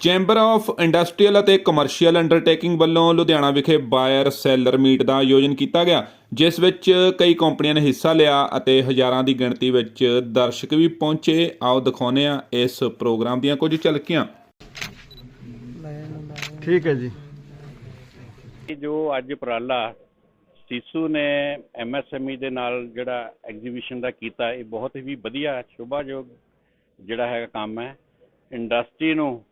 Chamber of industrial ਅਤੇ commercial undertaking ਵੱਲੋਂ ਲੁਧਿਆਣਾ ਵਿਖੇ ਬਾਇਰ ਸੈਲਰ ਮੀਟ ਦਾ ਆਯੋਜਨ ਕੀਤਾ ਗਿਆ ਜਿਸ ਵਿੱਚ ਕਈ ਕੰਪਨੀਆਂ ਨੇ ਹਿੱਸਾ ਲਿਆ ਅਤੇ ਹਜ਼ਾਰਾਂ ਦੀ ਗਿਣਤੀ ਵਿੱਚ ਦਰਸ਼ਕ ਵੀ ਪਹੁੰਚੇ। ਆਓ ਦਿਖਾਉਂਦੇ ਹਾਂ ਇਸ ਪ੍ਰੋਗਰਾਮ ਦੀਆਂ ਕੁਝ ਝਲਕੀਆਂ। ਠੀਕ ਹੈ ਜੀ। ਇਹ ਜੋ ਅੱਜ ਉਪਰਾਲਾ ਸੀਸੂ ਨੇ ਐਮਐਸਐਮਈ ਦੇ ਨਾਲ ਜਿਹੜਾ ਐਗਜ਼ੀਬਿਸ਼ਨ ਦਾ ਕੀਤਾ ਇਹ ਬਹੁਤ ਹੀ ਵਧੀਆ ਸ਼ੋਭਾਯੋਗ ਜਿਹੜਾ ਹੈਗਾ ਕੰਮ ਹੈ। ਇੰਡਸਟਰੀ ਨੂੰ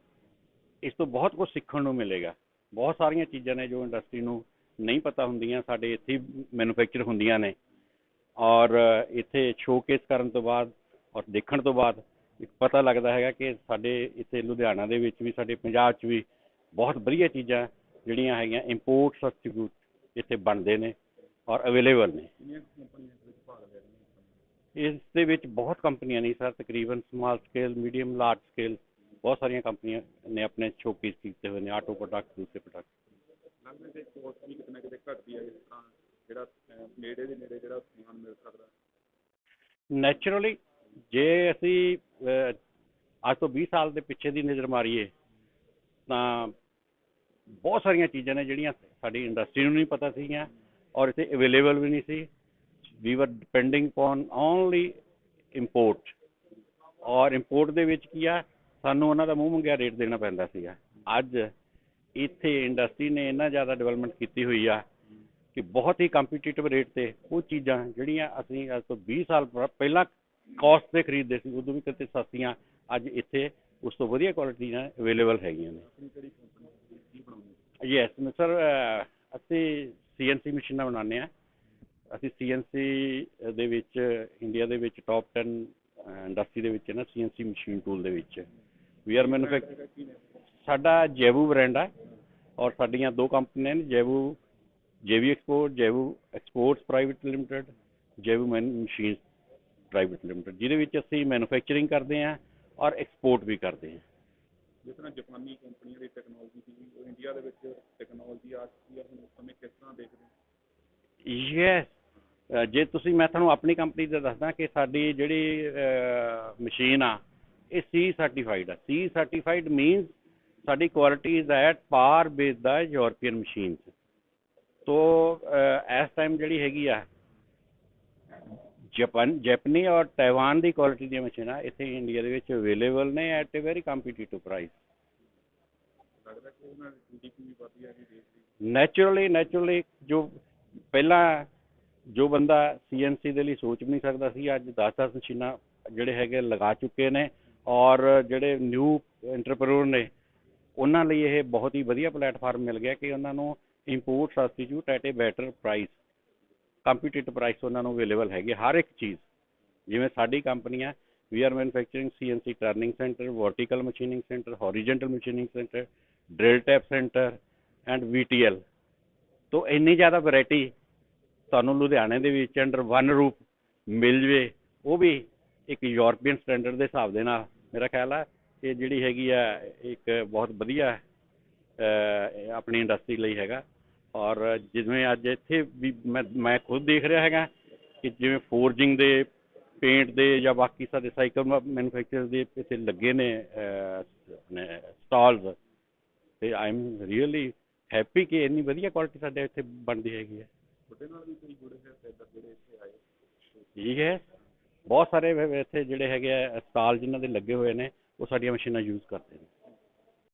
ਇਸ ਤੋਂ ਬਹੁਤ ਕੁਝ ਸਿੱਖਣ ਨੂੰ ਮਿਲੇਗਾ। ਬਹੁਤ ਸਾਰੀਆਂ ਚੀਜ਼ਾਂ ਨੇ ਜੋ ਇੰਡਸਟਰੀ ਨੂੰ ਨਹੀਂ ਪਤਾ ਹੁੰਦੀਆਂ ਸਾਡੇ ਇੱਥੇ ਮੈਨੂਫੈਕਚਰ ਹੁੰਦੀਆਂ ਨੇ। ਔਰ ਇੱਥੇ ਸ਼ੋਕੇਸ ਕਰਨ ਤੋਂ ਬਾਅਦ ਔਰ ਦੇਖਣ ਤੋਂ ਬਾਅਦ ਇੱਕ ਪਤਾ ਲੱਗਦਾ ਹੈਗਾ ਕਿ ਸਾਡੇ ਇੱਥੇ ਲੁਧਿਆਣਾ ਦੇ ਵਿੱਚ ਵੀ ਸਾਡੇ ਪੰਜਾਬ 'ਚ ਵੀ ਬਹੁਤ ਵਧੀਆ ਚੀਜ਼ਾਂ ਜਿਹੜੀਆਂ ਹੈਗੀਆਂ ਇੰਪੋਰਟ ਸਬਸਟੀਟਿਊਟ ਇੱਥੇ ਬਣਦੇ ਨੇ ਔਰ ਅਵੇਲੇਬਲ ਨੇ। ਇਸ ਦੇ ਵਿੱਚ ਬਹੁਤ ਕੰਪਨੀਆਂ ਨੇ ਸਰ ਤਕਰੀਬਨ small scale medium large scale ਬਹੁਤ ਸਾਰੀਆਂ ਕੰਪਨੀਆਂ ਨੇ ਆਪਣੇ ਸ਼ੋਕੇਸ ਕੀਤੇ ਹੋਏ ਨੇ ਆਟੋ ਪ੍ਰੋਡਕਟ ਦੂਸਰੇ ਪ੍ਰੋਡਕਟ ਲੱਗਦਾ ਕਿ ਕੋਸਟ ਵੀ ਕਿਤੇ ਨਾ ਕਿਤੇ ਘਟਦੀ ਹੈ ਜਿਸ ਤਰ੍ਹਾਂ ਜਿਹੜਾ ਨੇੜੇ ਦੇ ਨੇੜੇ ਜਿਹੜਾ ਸਮਾਨ ਮਿਲ ਸਕਦਾ। ਨੈਚੁਰਲੀ ਜੇ ਅਸੀਂ ਅੱਜ ਤੋਂ 20 ਸਾਲ ਦੇ ਪਿੱਛੇ ਦੀ ਨਜ਼ਰ ਮਾਰੀਏ ਤਾਂ ਬਹੁਤ ਸਾਰੀਆਂ ਚੀਜ਼ਾਂ ਨੇ ਜਿਹੜੀਆਂ ਸਾਡੀ ਇੰਡਸਟਰੀ ਨੂੰ ਨਹੀਂ ਪਤਾ ਸੀਗੀਆਂ ਔਰ ਇੱਥੇ ਅਵੇਲੇਬਲ ਵੀ ਨਹੀਂ ਸੀ। We were depending on only import ਔਰ ਇੰਪੋਰਟ ਦੇ ਵਿੱਚ ਕੀ ਆ ਸਾਨੂੰ ਉਹਨਾਂ ਦਾ ਮੂੰਹ ਮੰਗਿਆ ਰੇਟ ਦੇਣਾ ਪੈਂਦਾ ਸੀਗਾ। ਅੱਜ ਇੱਥੇ ਇੰਡਸਟਰੀ ਨੇ ਇੰਨਾ ਜ਼ਿਆਦਾ ਡਿਵੈਲਪਮੈਂਟ ਕੀਤੀ ਹੋਈ ਆ ਕਿ ਬਹੁਤ ਹੀ ਕੰਪੀਟੀਟਿਵ ਰੇਟ ਤੇ ਉਹ ਚੀਜ਼ਾਂ ਜਿਹੜੀਆਂ ਅਸੀਂ ਅੱਜ ਤੋਂ 20 ਸਾਲ ਪਹਿਲਾਂ ਕਾਸਟ ਤੇ ਖਰੀਦਦੇ ਸੀ, ਉਦੋਂ ਵੀ ਕਿਤੇ ਸਸਤੀਆਂ ਅੱਜ ਇੱਥੇ ਉਸ ਤੋਂ ਵਧੀਆ ਕੁਆਲਿਟੀ ਨਾਲ ਅਵੇਲੇਬਲ ਹੈਗੀਆਂ ਨੇ। ਯੈਸ ਸਰ ਅਸੀਂ ਸੀਐਨਸੀ ਮਸ਼ੀਨਾਂ ਬਣਾਉਂਦੇ ਆ ਅਸੀਂ ਸੀਐਨਸੀ ਦੇ ਵਿੱਚ ਇੰਡੀਆ ਦੇ ਵਿੱਚ ਟੌਪ 10 ਇੰਡਸਟਰੀ ਦੇ ਵਿੱਚ ਹੈ ਨਾ ਸੀਐਨਸੀ ਮਸ਼ੀਨ ਟੂਲ ਦੇ ਵਿੱਚ। ਵੀ ਆਰ ਮੈਨੂਫੈਕਚਰ ਸਾਡਾ ਜੈਵੂ ਬ੍ਰਾਂਡ ਹੈ ਔਰ ਸਾਡੀਆਂ ਦੋ ਕੰਪਨੀਆਂ ਨੇ JV JV export JV exports private limited JV man machines private limited ਜਿਹਦੇ ਵਿੱਚ ਅਸੀਂ ਮੈਨੂਫੈਕਚਰਿੰਗ ਕਰਦੇ ਹਾਂ ਔਰ ਐਕਸਪੋਰਟ ਵੀ ਕਰਦੇ ਹਾਂ। ਜਿਸ ਤਰ੍ਹਾਂ ਜਾਪਾਨੀ ਕੰਪਨੀਆਂ ਦੀ ਟੈਕਨੋਲੋਜੀ ਸੀ ਉਹ ਇੰਡੀਆ ਦੇ ਵਿੱਚ ਟੈਕਨੋਲੋਜੀ ਆ ਚੁੱਕੀ ਹੈ ਹੁਣ ਉਸ ਸਮੇਂ ਕਿਸ ਤਰ੍ਹਾਂ ਦੇਖਦੇ ਯੈਸ ਜੇ ਤੁਸੀਂ ਮੈਂ ਤੁਹਾਨੂੰ ਆਪਣੀ ਕੰਪਨੀ ਦਾ ਦੱਸਦਾ ਕਿ ਸਾਡੀ ਜਿਹੜੀ ਮਸ਼ੀਨ ਆ ਇਹ ਸੀ ਸਰਟੀਫਾਈਡ ਆ। ਸੀ ਸਰਟੀਫਾਈਡ ਮੀਨਸ ਸਾਡੀ quality is at par with the European machines ਤੋ ਇਸ ਟਾਈਮ ਜਿਹੜੀ ਹੈਗੀ ਆ ਜਾਪਨ ਜੈਪਨੀ ਔਰ ਤਾਈਵਾਨ ਦੀ ਕੁਆਲਿਟੀ ਦੀਆਂ ਮਸ਼ੀਨਾਂ ਇੱਥੇ ਇੰਡੀਆ ਦੇ ਵਿੱਚ ਅਵੇਲੇਬਲ ਨੇ at a very competitive price naturally naturally ਜੋ ਪਹਿਲਾਂ ਜੋ ਬੰਦਾ ਸੀਐਨਸੀ ਦੇ ਲਈ ਸੋਚ ਵੀ ਨਹੀਂ ਸਕਦਾ ਸੀ ਅੱਜ 10-10 ਮਸ਼ੀਨਾਂ ਜਿਹੜੇ ਹੈਗੇ ਲਗਾ ਚੁੱਕੇ ਨੇ। ਔਰ ਜਿਹੜੇ ਨਿਊ ਐਂਟਰਪ੍ਰੈਨਿਓਰ ਨੇ, ਉਹਨਾਂ ਲਈ ਇਹ ਬਹੁਤ ਹੀ ਵਧੀਆ ਪਲੇਟਫਾਰਮ ਮਿਲ ਗਿਆ ਕਿ ਉਹਨਾਂ ਨੂੰ import substitute at a better price competitive price ਉਹਨਾਂ ਨੂੰ ਅਵੇਲੇਬਲ ਹੈਗੇ ਹਰ ਇੱਕ ਚੀਜ਼। ਜਿਵੇਂ ਸਾਡੀ ਕੰਪਨੀਆਂ we are manufacturing CNC turning center vertical machining center horizontal machining center drill tap center and VTL ਤੋਂ ਇੰਨੀ ਜ਼ਿਆਦਾ ਵੈਰਾਈਟੀ ਤੁਹਾਨੂੰ ਲੁਧਿਆਣੇ ਦੇ ਵਿੱਚ ਅੰਡਰ ਵਨ ਰੂਪ ਮਿਲ ਜਵੇ, ਉਹ ਵੀ ਇੱਕ ਯੂਰਪੀਅਨ ਸਟੈਂਡਰਡ ਦੇ ਹਿਸਾਬ ਦੇ ਨਾਲ ਮੇਰਾ ਖਿਆਲ ਆ ਇਹ ਜਿਹੜੀ ਹੈਗੀ ਆ ਇੱਕ ਬਹੁਤ ਵਧੀਆ ਆਪਣੀ ਇੰਡਸਟਰੀ ਲਈ ਹੈਗਾ। ਔਰ ਜਿਵੇਂ ਅੱਜ ਇੱਥੇ ਵੀ ਮੈਂ ਮੈਂ ਖੁਦ ਦੇਖ ਰਿਹਾ ਹੈਗਾ ਕਿ ਜਿਵੇਂ ਫੋਰਜਿੰਗ ਦੇ ਪੇਂਟ ਦੇ ਜਾਂ ਬਾਕੀ ਸਾਡੇ ਸਾਈਕਲ ਮੈਨੂਫੈਕਚਰ ਦੇ ਇੱਥੇ ਲੱਗੇ ਨੇ ਸਟਾਲਸ ਤੇ ਆਈ ਐਮ ਰੀਅਲੀ ਹੈਪੀ ਕਿ ਇੰਨੀ ਵਧੀਆ ਕੁਆਲਿਟੀ ਸਾਡੇ ਇੱਥੇ ਬਣਦੀ ਹੈਗੀ ਹੈ। ਤੁਹਾਡੇ ਨਾਲ ਵੀ ਕੋਈ ਜੁੜੇ ਹੋਏ ਸੈਲਰ ਜਿਹੜੇ ਇੱਥੇ ਆਏ? ਠੀਕ ਹੈ। ਬਹੁਤ ਸਾਰੇ ਇੱਥੇ ਜਿਹੜੇ ਹੈਗੇ ਆ ਹਸਪਤਾਲ ਜਿਨ੍ਹਾਂ ਦੇ ਲੱਗੇ ਹੋਏ ਨੇ, ਉਹ ਸਾਡੀਆਂ ਮਸ਼ੀਨਾਂ ਯੂਜ਼ ਕਰਦੇ ਨੇ।